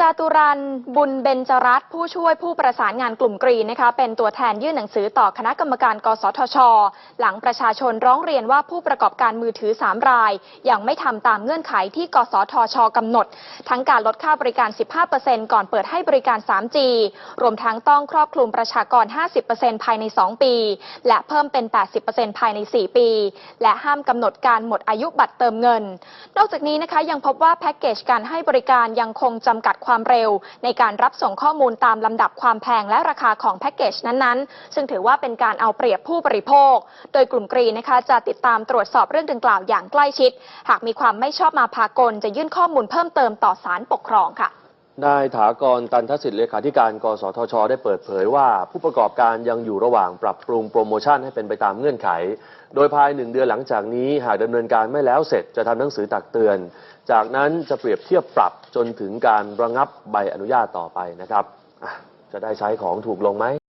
จาตุรันบุญเบญจรัตน์ผู้ช่วยผู้ประสานงานกลุ่มกรีนนะคะเป็นตัวแทนยื่นหนังสือต่อคณะกรรมการ กสทช หลังประชาชนร้องเรียนว่าผู้ประกอบการมือถือ 3 ราย ยังไม่ทำตามเงื่อนไขที่ กสทชกำหนด ทั้งการลดค่าบริการ 15%ก่อนเปิดให้บริการ 3G รวมทั้งต้องครอบคลุมประชากร 50%ภายใน 2 ปี และเพิ่มเป็น 80%ภายใน 4 ปี และห้ามกำหนดการหมดอายุบัตรเติมเงิน นอกจากนี้นะคะยังพบว่าแพ็กเกจการให้บริการยังคงจำกัดความความเร็ว ในการรับส่งข้อมูลตามลำดับความแพงและราคาของแพ็กเกจนั้นๆ ซึ่งถือว่าเป็นการเอาเปรียบผู้บริโภค โดยกลุ่มกรีนนะคะจะติดตามตรวจสอบเรื่องดังกล่าวอย่างใกล้ชิด หากมีความไม่ชอบมาพากลจะยื่นข้อมูลเพิ่มเติมต่อศาลปกครองค่ะ นายถากรตันทสิทธิ์เลขาธิการกสทช ได้เปิดเผยว่า ผู้ประกอบการยังอยู่ระหว่างปรับปรุงโปรโมชั่นให้เป็นไปตามเงื่อนไข โดยภายหนึ่งเดือนหลังจากนี้หากดำเนินการไม่แล้วเสร็จจะทำหนังสือตักเตือน จากนั้นจะเปรียบเทียบปรับจนถึงการระงับใบอนุญาตต่อไปนะครับ จะได้ใช้ของถูกลงไหม